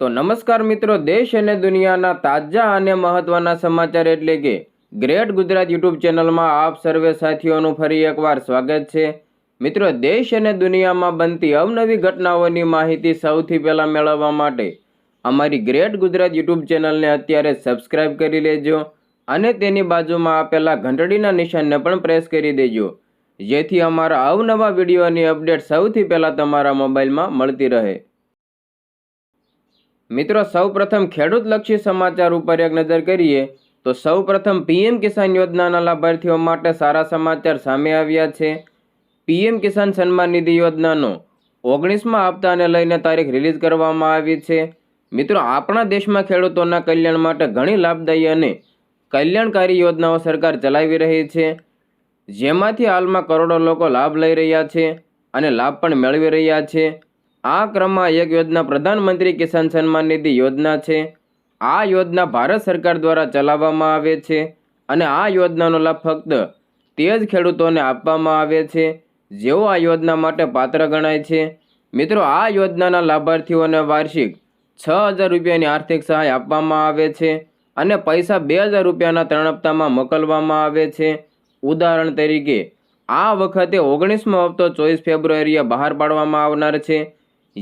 તો નમસ્કાર મિત્રો, દેશ અને દુનિયાના તાજા અને મહત્વના સમાચાર એટલે કે ગ્રેટ ગુજરાત યુટ્યુબ ચેનલમાં આપ સર્વે સાથીઓનું ફરી એકવાર સ્વાગત છે. મિત્રો, દેશ અને દુનિયામાં બનતી અવનવી ઘટનાઓની માહિતી સૌથી પહેલાં મેળવવા માટે અમારી ગ્રેટ ગુજરાત યુટ્યુબ ચેનલને અત્યારે સબસ્ક્રાઇબ કરી લેજો અને તેની બાજુમાં આપેલા ઘંટડીના નિશાનને પણ પ્રેસ કરી દેજો. જેથી અમારા અવનવા વિડીયોની અપડેટ સૌથી પહેલાં તમારા મોબાઈલમાં મળતી રહે. મિત્રો, સૌપ્રથમ ખેડૂતલક્ષી સમાચાર ઉપર એક નજર કરીએ, તો સૌપ્રથમ પીએમ કિસાન યોજનાના લાભાર્થીઓ માટે સારા સમાચાર સામે આવ્યા છે. પીએમ કિસાન સન્માન નિધિ યોજનાનો ઓગણીસમાં હપ્તાને લઈને તારીખ રિલીઝ કરવામાં આવી છે. મિત્રો, આપણા દેશમાં ખેડૂતોના કલ્યાણ માટે ઘણી લાભદાયી અને કલ્યાણકારી યોજનાઓ સરકાર ચલાવી રહી છે. જેમાંથી હાલમાં કરોડો લોકો લાભ લઈ રહ્યા છે અને લાભ પણ મેળવી રહ્યા છે. આ ક્રમમાં એક યોજના પ્રધાનમંત્રી કિસાન સન્માન નિધિ યોજના છે. આ યોજના ભારત સરકાર દ્વારા ચલાવવામાં આવે છે અને આ યોજનાનો લાભ ફક્ત તે જ ખેડૂતોને આપવામાં આવે છે, જેઓ આ યોજના માટે પાત્ર ગણાય છે. મિત્રો, આ યોજનાના લાભાર્થીઓને વાર્ષિક છ હજાર રૂપિયાની આર્થિક સહાય આપવામાં આવે છે અને પૈસા બે હજાર રૂપિયાના ત્રણ હપ્તામાં મોકલવામાં આવે છે. ઉદાહરણ તરીકે, આ વખતે ઓગણીસમો હપ્તો ચોવીસ ફેબ્રુઆરીએ બહાર પાડવામાં આવનાર છે.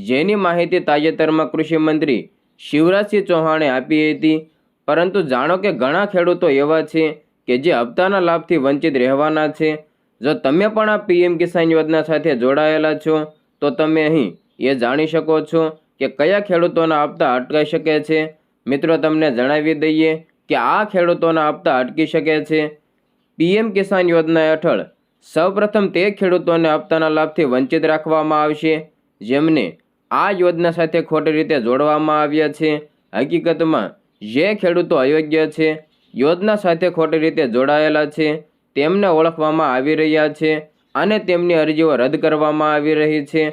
જેની માહિતી તાજેતરમાં કૃષિ મંત્રી શિવરાજસિંહ ચૌહાણે આપી હતી. પરંતુ જાણો કે ઘણા ખેડૂતો એવા છે કે જે હપ્તાના લાભથી વંચિત રહેવાના છે. જો તમે પણ આ પીએમ કિસાન યોજના સાથે જોડાયેલા છો, તો તમે અહીં એ જાણી શકો છો કે કયા ખેડૂતોના હપ્તા અટકાઈ શકે છે. મિત્રો, તમને જણાવી દઈએ કે આ ખેડૂતોના હપ્તા અટકી શકે છે. પીએમ કિસાન યોજના હેઠળ સૌપ્રથમ તે ખેડૂતોને હપ્તાના લાભથી વંચિત રાખવામાં આવશે. જેમને આ યોજના સાથે ખોટી રીતે જોડવામાં આવ્યા છે. હકીકતમાં, જે ખેડૂતો અયોગ્ય છે યોજના સાથે ખોટી રીતે જોડાયેલા છે, તેમને ઓળખવામાં આવી રહ્યા છે અને તેમની અરજીઓ રદ કરવામાં આવી રહી છે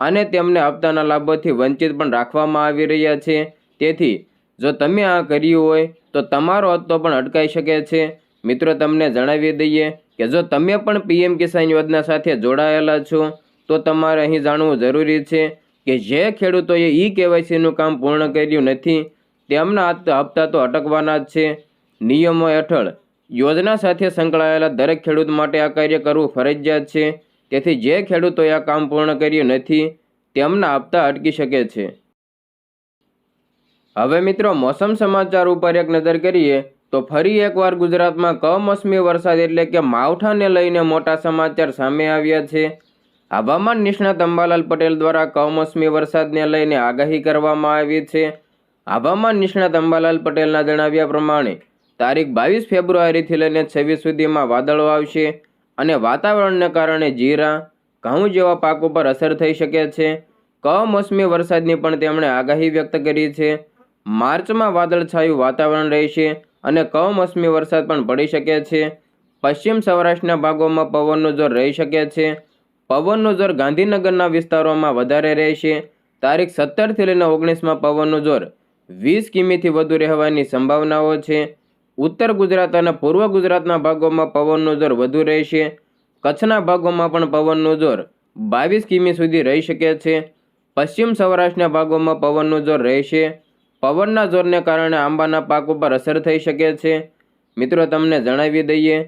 અને તેમને હપ્તાના લાભોથી વંચિત પણ રાખવામાં આવી રહ્યા છે. તેથી, જો તમે આ કર્યું હોય, તો તમારો હત્તો પણ અટકાઈ શકે છે. મિત્રો, તમને જણાવી દઈએ કે જો તમે પણ પીએમ કિસાન યોજના સાથે જોડાયેલા છો, તો તમારે અહીં જાણવું જરૂરી છે કે જે ખેડૂતોએ ઈ કેવાયસીનું કામ પૂર્ણ કર્યું નથી, તેમના હપ્તા તો અટકવાના જ છે. નિયમો હેઠળ યોજના સાથે સંકળાયેલા દરેક ખેડૂત માટે આ કાર્ય કરવું ફરજિયાત છે. તેથી જે ખેડૂતોએ આ કામ પૂર્ણ કર્યું નથી, તેમના હપ્તા અટકી શકે છે. હવે મિત્રો, મોસમ સમાચાર ઉપર એક નજર કરીએ, તો ફરી એકવાર ગુજરાતમાં કમોસમી વરસાદ એટલે કે માવઠાને લઈને મોટા સમાચાર સામે આવ્યા છે. હવામાન નિષ્ણાત અંબાલાલ પટેલ દ્વારા કમોસમી વરસાદને લઈને આગાહી કરવામાં આવી છે. હવામાન નિષ્ણાત અંબાલાલ પટેલના જણાવ્યા પ્રમાણે, તારીખ બાવીસ ફેબ્રુઆરીથી લઈને છવ્વીસ સુધીમાં વાદળો આવશે અને વાતાવરણને કારણે જીરા, ઘઉં જેવા પાકો પર અસર થઈ શકે છે. કમોસમી વરસાદની પણ તેમણે આગાહી વ્યક્ત કરી છે. માર્ચમાં વાદળછાયું વાતાવરણ રહેશે અને કમોસમી વરસાદ પણ પડી શકે છે. પશ્ચિમ સૌરાષ્ટ્રના ભાગોમાં પવનનું જોર રહી શકે છે. પવનનું જોર ગાંધીનગરના વિસ્તારોમાં વધારે રહેશે. તારીખ સત્તરથી લઈને ઓગણીસમાં પવનનો જોર વીસ કિમીથી વધુ રહેવાની સંભાવનાઓ છે. ઉત્તર ગુજરાત અને પૂર્વ ગુજરાતના ભાગોમાં પવનનો જોર વધુ રહેશે. કચ્છના ભાગોમાં પણ પવનનો જોર બાવીસ કિમી સુધી રહી શકે છે. પશ્ચિમ સૌરાષ્ટ્રના ભાગોમાં પવનનો જોર રહેશે. પવનના જોરને કારણે આંબાના પાક ઉપર અસર થઈ શકે છે. મિત્રો, તમને જણાવી દઈએ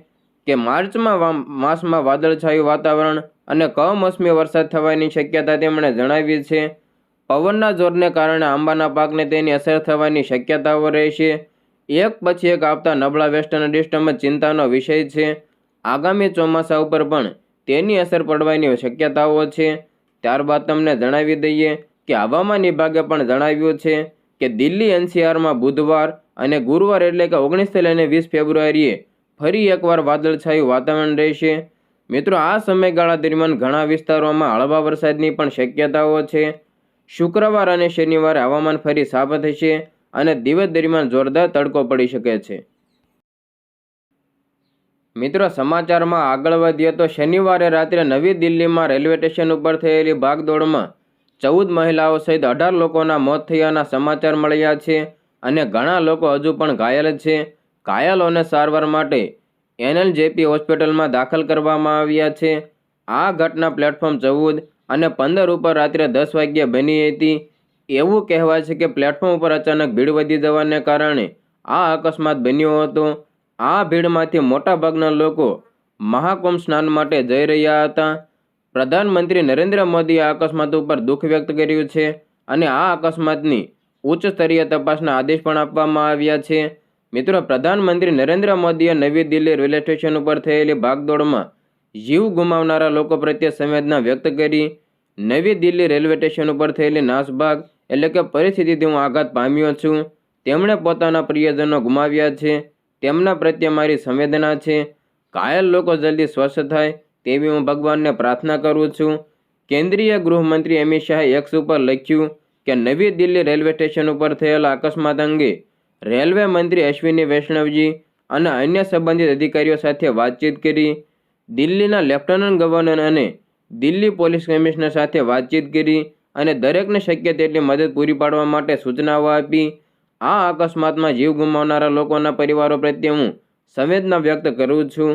કે માર્ચમાં માસમાં વાદળછાયું વાતાવરણ અને કમોસમી વરસાદ થવાની શક્યતા તેમણે જણાવી છે. પવનના જોરને કારણે આંબાના પાકને તેની અસર થવાની શક્યતાઓ રહેશે એક પછી એક આવતા નબળા વેસ્ટર્ન ડિસ્ટર્બન્સ ચિંતાનો વિષય છે. આગામી ચોમાસા ઉપર પણ તેની અસર પડવાની શક્યતાઓ છે. ત્યારબાદ તમને જણાવી દઈએ કે હવામાન વિભાગે પણ જણાવ્યું છે કે દિલ્હી એનસીઆરમાં બુધવાર અને ગુરુવાર એટલે કે ઓગણીસથી લઈને વીસ ફેબ્રુઆરીએ ફરી એકવાર વાદળછાયું વાતાવરણ રહેશે. મિત્રો, આ સમયગાળા દરમિયાન ઘણા વિસ્તારોમાં હળવા વરસાદની પણ શક્યતાઓ છે. શુક્રવાર અને શનિવારે હવામાન ફરી સાફ થશે અને દિવસ દરમિયાન જોરદાર તડકો પડી શકે છે. મિત્રો, સમાચારમાં આગળ વધીએ તો શનિવારે રાત્રે નવી દિલ્હીમાં રેલવે સ્ટેશન ઉપર થયેલી ભાગદોડમાં ચૌદ મહિલાઓ સહિત અઢાર લોકોના મોત થયાના સમાચાર મળ્યા છે અને ઘણા લોકો હજુ પણ ઘાયલ છે. ઘાયલોને સારવાર માટે એનએલજેપી હોસ્પિટલમાં દાખલ કરવામાં આવ્યા છે. આ ઘટના પ્લેટફોર્મ ચૌદ અને પંદર ઉપર રાત્રે દસ વાગ્યે બની હતી. એવું કહેવાય છે કે પ્લેટફોર્મ ઉપર અચાનક ભીડ વધી જવાને કારણે આ અકસ્માત બન્યો હતો. આ ભીડમાંથી મોટાભાગના લોકો મહાકુંભ સ્નાન માટે જઈ રહ્યા હતા. પ્રધાનમંત્રી નરેન્દ્ર મોદીએ આ અકસ્માત ઉપર દુઃખ વ્યક્ત કર્યું છે અને આ અકસ્માતની ઉચ્ચ સ્તરીય તપાસના આદેશ પણ આપવામાં આવ્યા છે. મિત્રો, પ્રધાનમંત્રી નરેન્દ્ર મોદીએ નવી દિલ્હી રેલવે સ્ટેશન ઉપર થયેલી ભાગદોડમાં જીવ ગુમાવનારા લોકો પ્રત્યે સંવેદના વ્યક્ત કરી નવી દિલ્હી રેલવે સ્ટેશન ઉપર થયેલી નાસભાગ એટલે કે પરિસ્થિતિથી હું આઘાત પામ્યો છું. તેમણે પોતાના પ્રિયજનો ગુમાવ્યા છે. તેમના પ્રત્યે મારી સંવેદના છે. ઘાયલ લોકો જલ્દી સ્વસ્થ થાય તેવી હું ભગવાનને પ્રાર્થના કરું છું. કેન્દ્રીય ગૃહમંત્રી અમિત શાહે એક્સ ઉપર લખ્યું કે નવી દિલ્હી રેલવે સ્ટેશન ઉપર થયેલા અકસ્માત અંગે રેલવે મંત્રી અશ્વિની વૈષ્ણવજી અને અન્ય સંબંધિત અધિકારીઓ સાથે વાતચીત કરી, દિલ્હીના લેફ્ટનન્ટ ગવર્નર અને દિલ્હી પોલીસ કમિશનર સાથે વાતચીત કરી અને દરેકને શક્ય તેટલી મદદ પૂરી પાડવા માટે સૂચનાઓ આપી. આ અકસ્માતમાં જીવ ગુમાવનારા લોકોના પરિવારો પ્રત્યે હું સંવેદના વ્યક્ત કરું છું.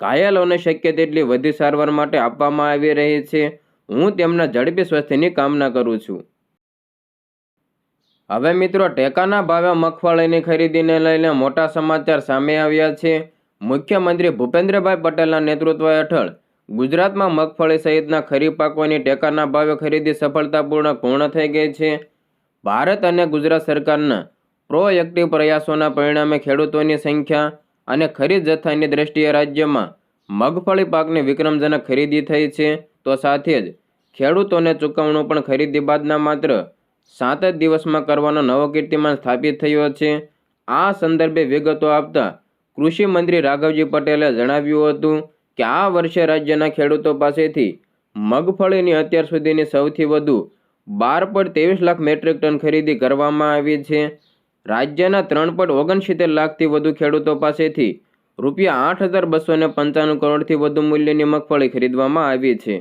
ઘાયલોને શક્ય તેટલી વધુ સારવાર માટે આપવામાં આવી રહી છે. હું તેમના ઝડપી સ્વાસ્થ્યની કામના કરું છું. હવે મિત્રો, ટેકાના ભાવે મગફળીની ખરીદીને લઈને મોટા સમાચાર સામે આવ્યા છે. મુખ્યમંત્રી ભૂપેન્દ્રભાઈ પટેલના નેતૃત્વ હેઠળ ગુજરાતમાં મગફળી સહિતના ખરીફ પાકોની ટેકાના ભાવે ખરીદી સફળતાપૂર્ણ પૂર્ણ થઈ ગઈ છે. ભારત અને ગુજરાત સરકારના પ્રોએક્ટિવ પ્રયાસોના પરિણામે ખેડૂતોની સંખ્યા અને ખરીદ જથ્થાની દ્રષ્ટિએ રાજ્યમાં મગફળી પાકની વિક્રમજનક ખરીદી થઈ છે. તો સાથે જ ખેડૂતોને ચૂકવણું પણ ખરીદી બાદના માત્ર સાત જ દિવસમાં કરવાનો નવો કીર્તિમાન સ્થાપિત થયો છે. આ સંદર્ભે વિગતો આપતા કૃષિ મંત્રી રાઘવજી પટેલે જણાવ્યું હતું કે આ વર્ષે રાજ્યના ખેડૂતો પાસેથી મગફળીની અત્યાર સુધીની સૌથી વધુ બાર પોઈન્ટ ત્રેવીસ લાખ મેટ્રિક ટન ખરીદી કરવામાં આવી છે. રાજ્યના ત્રણ પોઈન્ટ ઓગણસિત્તેર લાખથી વધુ ખેડૂતો પાસેથી રૂપિયા આઠ હજાર બસો પંચાણું કરોડથી વધુ મૂલ્યની મગફળી ખરીદવામાં આવી છે.